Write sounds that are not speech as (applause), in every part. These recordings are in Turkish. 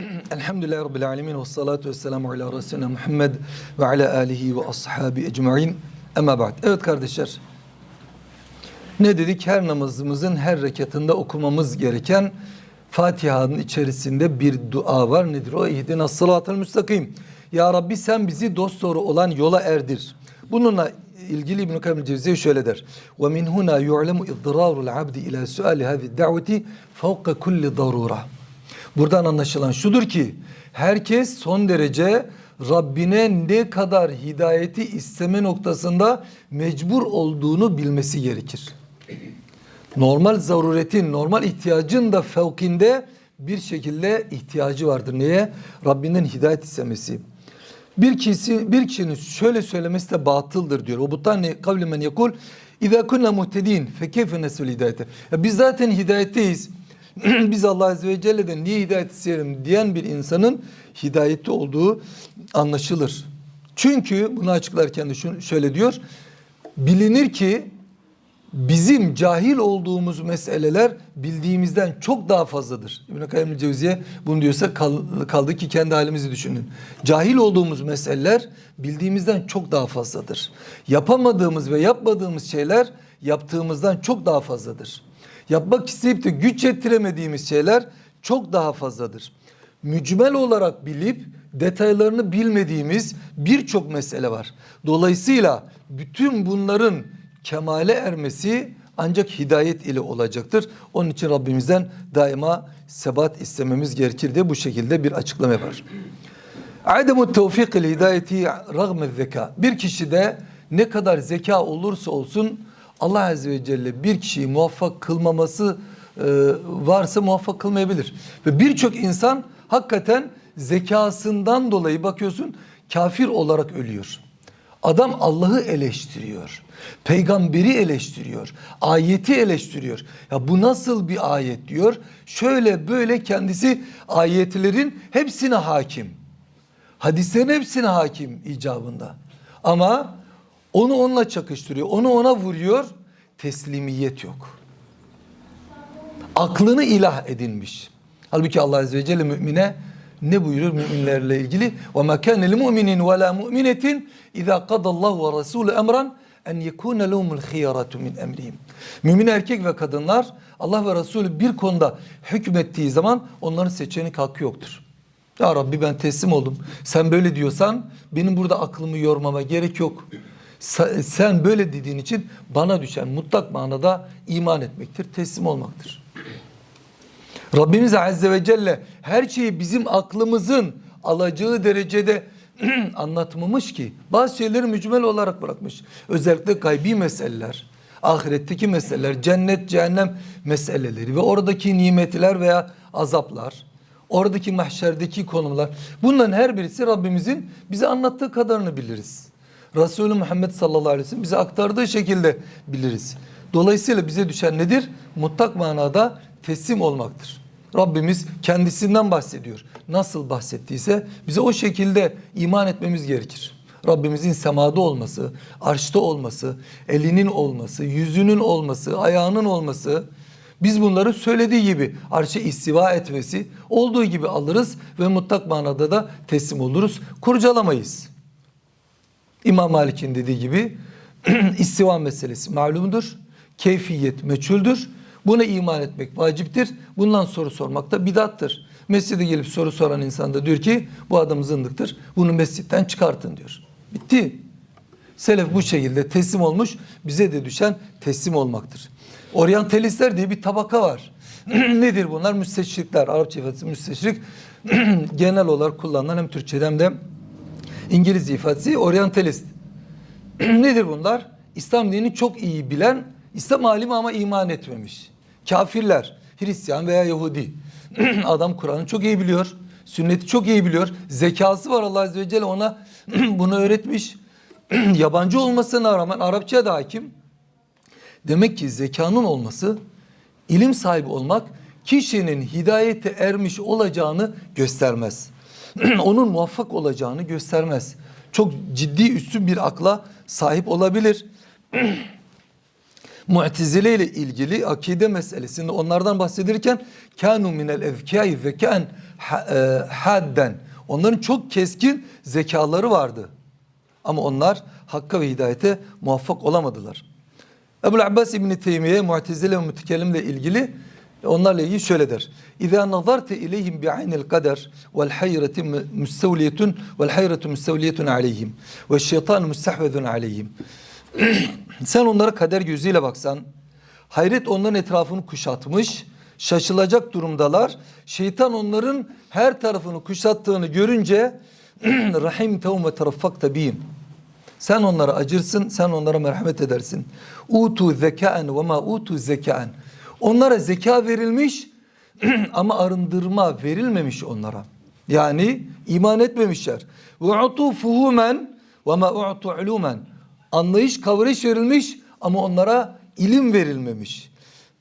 (clears throat) Elhamdülillahi Rabbil Alemin ve salatu ve selamu ala Resulina Muhammed ve ala alihi ve ashabi ecma'in. Ama ba'd. Evet kardeşler. Ne dedik? Her namazımızın her rekatında okumamız gereken Fatiha'nın içerisinde bir dua var. Nedir o? İhdina sıratel müstakim. Ya Rabbi sen bizi dosdoğru olan yola erdir. Bununla ilgili İbn-i Kayyum Cevziye şöyle der. Min huna yu'lemu idrarul abdi ila suali hadhihi da'veti fawqa kulli darura. Buradan anlaşılan şudur ki herkes son derece Rabbine ne kadar hidayeti isteme noktasında mecbur olduğunu bilmesi gerekir. Normal zaruretin, normal ihtiyacın da fevkinde bir şekilde ihtiyacı vardır. Neye? Rabbinden hidayet istemesi. Bir kişi bir kişinin şöyle söylemesi de batıldır diyor. O butani kavli men yekul İza kunna muhtedin fe keyfe nesul hidayete. Biz zaten hidayetteyiz. (clears throat) biz Allah Azze ve Celle'den niye hidayet isteyelim diyen bir insanın hidayette olduğu anlaşılır. Çünkü bunu açıklarken de şöyle diyor. Bilinir ki bizim cahil olduğumuz meseleler bildiğimizden çok daha fazladır. İbn-i Kayyum Cevziye bunu diyorsa kal, kaldı ki kendi halimizi düşünün. Cahil olduğumuz meseleler bildiğimizden çok daha fazladır. Yapamadığımız ve yapmadığımız şeyler yaptığımızdan çok daha fazladır. Yapmak isteyip de güç yettiremediğimiz şeyler çok daha fazladır. Mücmel olarak bilip detaylarını bilmediğimiz birçok mesele var. Dolayısıyla bütün bunların kemale ermesi ancak hidayet ile olacaktır. Onun için Rabbimizden daima sebat istememiz gerekir diye bu şekilde bir açıklama yapar. Ademu tevfik ile hidayeti rağme zeka. Bir kişide ne kadar zeka olursa olsun Allah Azze ve Celle bir kişiyi muvaffak kılmaması e, varsa muvaffak kılmayabilir. Ve birçok insan hakikaten zekasından dolayı bakıyorsun kafir olarak ölüyor. Adam Allah'ı eleştiriyor. Peygamberi eleştiriyor. Ayeti eleştiriyor. Ya bu nasıl bir ayet diyor. Şöyle böyle kendisi ayetlerin hepsine hakim. Hadislerin hepsine hakim icabında. Ama onu onunla çakıştırıyor. Onu ona vuruyor. Teslimiyet yok. Aklını ilah edinmiş. Halbuki Allah Azze ve Celle mümine ne buyurur müminlerle ilgili? وَمَا كَانَ لِمُؤْمِنٍ وَلَا مُؤْمِنَةٍ اِذَا قَضَ اللّٰهُ وَرَسُولُ اَمْرًا en yekune lehumul khiyaratu min emrihim. Mümin erkek ve kadınlar Allah ve Resulü bir konuda hükmettiği zaman onların seçenek hakkı yoktur. Ya Rabbi ben teslim oldum. Sen böyle diyorsan benim burada aklımı yormama gerek yok. Sen böyle dediğin için bana düşen mutlak manada iman etmektir, teslim olmaktır. Rabbimiz Azze ve Celle her şeyi bizim aklımızın alacağı derecede (clears throat) anlatmamış ki. Bazı şeyleri mücmel olarak bırakmış. Özellikle gaybi meseleler, ahiretteki meseleler, cennet, cehennem meseleleri ve oradaki nimetler veya azaplar, oradaki mahşerdeki konumlar. Bunların her birisi Rabbimizin bize anlattığı kadarını biliriz. Resulü Muhammed sallallahu aleyhi ve sellem bize aktardığı şekilde biliriz. Dolayısıyla bize düşen nedir? Mutlak manada teslim olmaktır. Rabbimiz kendisinden bahsediyor. Nasıl bahsettiyse bize o şekilde iman etmemiz gerekir. Rabbimizin semada olması, arşta olması, elinin olması, yüzünün olması, ayağının olması, biz bunları söylediği gibi arşa istiva etmesi olduğu gibi alırız ve mutlak manada da teslim oluruz. Kurcalamayız. İmam Malik'in dediği gibi (clears throat) istiva meselesi malumdur. Keyfiyet meçhuldür. Buna iman etmek vaciptir. Bundan soru sormak da bidattır. Mescide gelip soru soran insan da diyor ki bu adam zındıktır. Bunu mescitten çıkartın diyor. Bitti. Selef bu şekilde teslim olmuş. Bize de düşen teslim olmaktır. Oryantalistler diye bir tabaka var. (clears throat) Nedir bunlar? Müsteşrikler. Arapça ifadesi müsteşrik. (clears throat) Genel olarak kullanılan hem Türkçe'de hem de İngilizce ifadesi oryantalist. (clears throat) Nedir bunlar? İslam dinini çok iyi bilen İslam alimi ama iman etmemiş. Kafirler, Hristiyan veya Yahudi. (clears throat) Adam Kur'an'ı çok iyi biliyor. Sünneti çok iyi biliyor. Zekası var Allah Azze ve Celle ona (clears throat) bunu öğretmiş. Yabancı olmasına rağmen Arapçaya da hakim. Demek ki zekanın olması, ilim sahibi olmak kişinin hidayete ermiş olacağını göstermez. (clears throat) Onun muvaffak olacağını göstermez. Çok ciddi üstün bir akla sahip olabilir. (clears throat) Mu'tezile ile ilgili akide meselesinde onlardan bahsedilirken kanu minel evkâi zekaen ha- e, hadden. Onların çok keskin zekaları vardı. Ama onlar hakka ve hidayete muvaffak olamadılar. Ebu'l Abbas İbni Teymiye Mu'tezile ve Mütekellimle ilgili onlarla ilgili şöyle der. İza nazarte ileyhim bi'aynil kader vel hayreti müstevliyetun vel hayretu müstevliyetun aleyhim ve şeytan müstehvezun aleyhim. (clears throat) Sen onlara kader gözüyle baksan, hayret onların etrafını kuşatmış, şaşılacak durumdalar. Şeytan onların her tarafını kuşattığını görünce (clears throat) rahim tevm ve teraffakta bihim. Sen onlara acırsın, sen onlara merhamet edersin. Utu zekaen ve ma utu zekaen. Onlara zeka verilmiş (clears throat) ama arındırma verilmemiş onlara. Yani iman etmemişler. U'tu fuhumen ve ma u'tu ulumen. Anlayış, kavrayış verilmiş ama onlara ilim verilmemiş.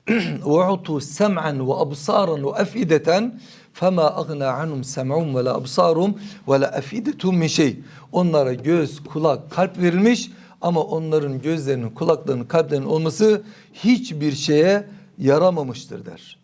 (clears throat) U'tu sem'an ve absaran ve efideten fema agna anhum sem'um ve la absarum ve la efidetum min şey. Onlara göz, kulak, kalp verilmiş ama onların gözlerinin, kulaklarının, kalplerinin olması hiçbir şeye yaramamıştır der.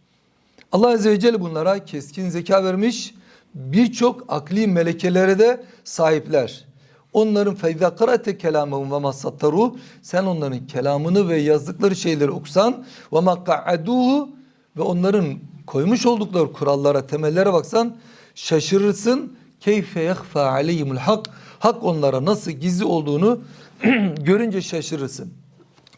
Allah Azze ve Celle bunlara keskin zeka vermiş, birçok akli melekelere de sahipler. Onların feyza karate kelamahum ve masattaru sen onların kelamını ve yazdıkları şeyleri okusan ve mak'aduhu ve onların koymuş oldukları kurallara, temellere baksan şaşırırsın. Keyfe yehfa aleyhimul hak. Hak onlara nasıl gizli olduğunu (clears throat) görünce şaşırırsın.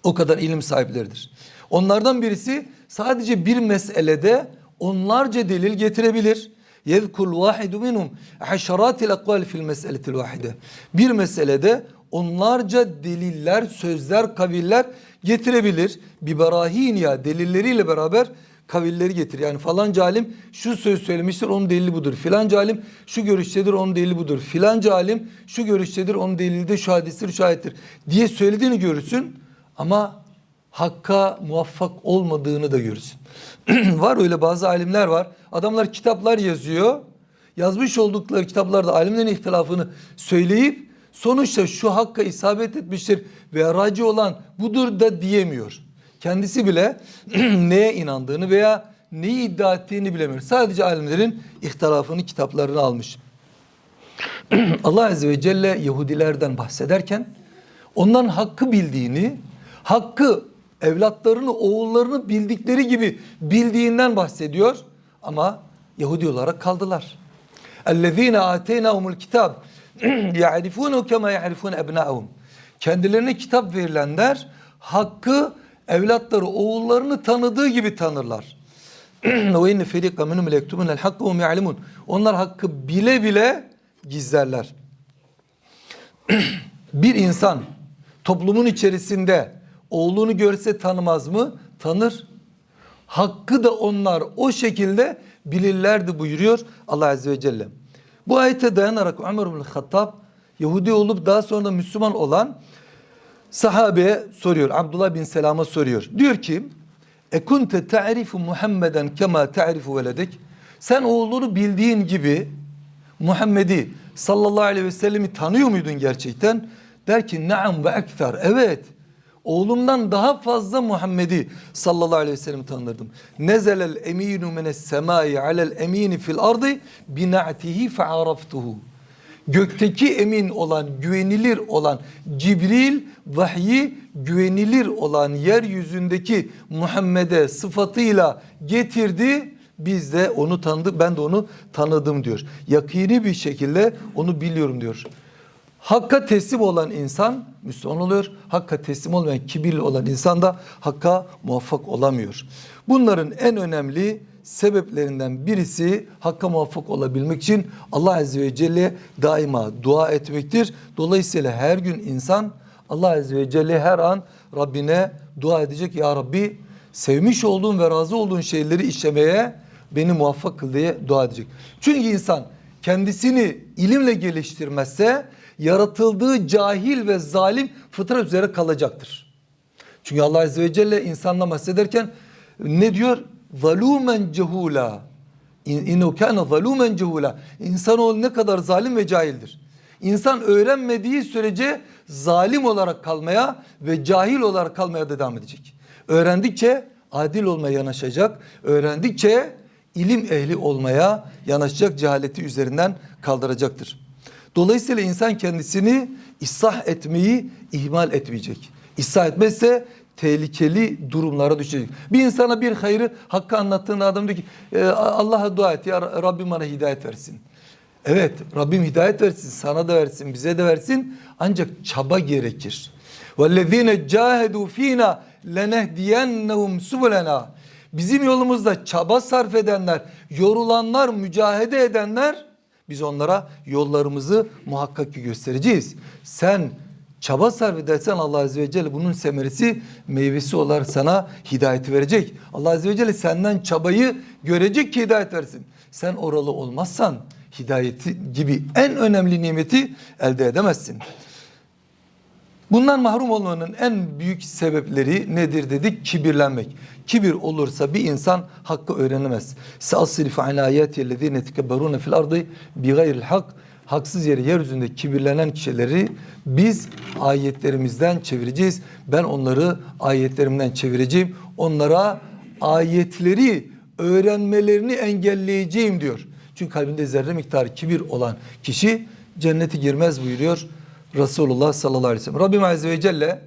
O kadar ilim sahipleridir. Onlardan birisi sadece bir meselede onlarca delil getirebilir. Yezkul vahidu minhum haşaratil akval fil meseletil vahide. Bir meselede onlarca deliller, sözler, kaviller getirebilir. Bibarahin ya delilleriyle beraber kavilleri getir. Yani falanca alim şu söz söylemiştir onun delili budur. Filanca alim şu görüştedir onun delili budur. Filanca alim şu görüştedir onun delili de şu hadistir şu ayettir diye söylediğini görürsün. Ama hakka muvaffak olmadığını da görürsün. (clears throat) var öyle bazı alimler var. Adamlar kitaplar yazıyor. Yazmış oldukları kitaplarda alimlerin ihtilafını söyleyip sonuçta şu hakka isabet etmiştir veya raci olan budur da diyemiyor. Kendisi bile (clears throat) neye inandığını veya neyi iddia ettiğini bilemiyor. Sadece alimlerin ihtilafını kitaplarına almış. (clears throat) Allah Azze ve Celle Yahudilerden bahsederken onların hakkı bildiğini, hakkı evlatlarını, oğullarını bildikleri gibi bildiğinden bahsediyor. Ama Yahudi olarak kaldılar. اَلَّذ۪ينَ آتَيْنَهُمُ الْكِتَابِ يَعْرِفُونَهُ كَمَا يَعْرِفُونَ اَبْنَاءَهُم Kendilerine kitap verilenler hakkı evlatları, oğullarını tanıdığı gibi tanırlar. Ve inne ferika minhum lektumun el hakkı hum ya'lemun. Onlar hakkı bile bile gizlerler. (clears throat) Bir insan toplumun içerisinde oğlunu görse tanımaz mı? Tanır. Hakkı da onlar o şekilde bilirlerdi buyuruyor Allah Azze ve Celle. Bu ayete dayanarak Ömer bin Hattab Yahudi olup daha sonra Müslüman olan sahabeye soruyor. Abdullah bin Selam'a soruyor. Diyor ki Ekunte ta'rifu Muhammeden kema ta'rifu veledek Sen oğlunu bildiğin gibi Muhammed'i sallallahu aleyhi ve sellemi tanıyor muydun gerçekten? Der ki naam ve ekfer. Evet. Oğlumdan daha fazla Muhammed'i sallallahu aleyhi ve sellem tanırdım. Nezelel eminu mines semai alel emini fil ardı bina'tihi fe'araftuhu. Gökteki emin olan, güvenilir olan Cibril vahyi güvenilir olan yeryüzündeki Muhammed'e sıfatıyla getirdi. Biz de onu tanıdık, ben de onu tanıdım diyor. Yakini bir şekilde onu biliyorum diyor. Hakka teslim olan insan Müslüman oluyor. Hakka teslim olmayan kibirli olan insan da hakka muvaffak olamıyor. Bunların en önemli sebeplerinden birisi hakka muvaffak olabilmek için Allah Azze ve Celle daima dua etmektir. Dolayısıyla her gün insan Allah Azze ve Celle her an Rabbine dua edecek. Ya Rabbi sevmiş olduğun ve razı olduğun şeyleri işlemeye beni muvaffak kıl diye dua edecek. Çünkü insan kendisini ilimle geliştirmezse yaratıldığı cahil ve zalim fıtrat üzere kalacaktır. Çünkü Allah Azze ve Celle insanla bahsederken ne diyor? Zalumen cehula. İnnehu kâne zalumen cehula. İnsanoğlu ne kadar zalim ve cahildir. İnsan öğrenmediği sürece zalim olarak kalmaya ve cahil olarak kalmaya devam edecek. Öğrendikçe adil olmaya yanaşacak. Öğrendikçe ilim ehli olmaya yanaşacak cehaleti üzerinden kaldıracaktır. Dolayısıyla insan kendisini ıslah etmeyi ihmal etmeyecek. İslah etmezse tehlikeli durumlara düşecek. Bir insana bir hayrı hakkı anlattığında adam diyor ki "E, Allah'a dua et ya Rabbim bana hidayet versin. Evet Rabbim hidayet versin sana da versin bize de versin ancak çaba gerekir. وَالَّذ۪ينَ جَاهَدُوا ف۪ينَا لَنَهْدِيَنَّهُمْ سُبُلَنَا Bizim yolumuzda çaba sarf edenler, yorulanlar, mücahede edenler biz onlara yollarımızı muhakkak ki göstereceğiz. Sen çaba sarf edersen Allah Azze ve Celle bunun semeresi meyvesi olarak sana hidayeti verecek. Allah Azze ve Celle senden çabayı görecek ki hidayet versin. Sen oralı olmazsan hidayeti gibi en önemli nimeti elde edemezsin. Bundan mahrum olmanın en büyük sebepleri nedir dedik? Kibirlenmek. Kibir olursa bir insan hakkı öğrenemez. Sa'asrifu an ayati ellezine tekebberune fil ardı bi gayril hak. Haksız yere yeryüzünde kibirlenen kişileri biz ayetlerimizden çevireceğiz. Ben onları ayetlerimden çevireceğim. Onlara ayetleri öğrenmelerini engelleyeceğim diyor. Çünkü kalbinde zerre miktarı kibir olan kişi cennete girmez buyuruyor. Resulullah sallallahu aleyhi ve sellem. Rabbim Azze ve Celle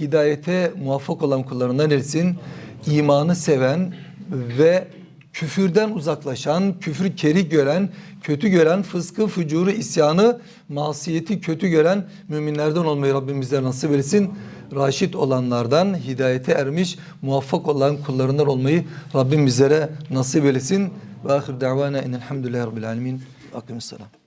hidayete muvaffak olan kullarından etsin. İmanı seven ve küfürden uzaklaşan, küfrü keri gören, kötü gören, fıskı, fucuru, isyanı, masiyeti kötü gören müminlerden olmayı Rabbim bize nasip etsin. Raşit olanlardan, hidayete ermiş, muvaffak olan kullarından olmayı Rabbim bizlere nasip etsin. Ve ahir davana enelhamdülillahi rabbil alemin. Akimisselam.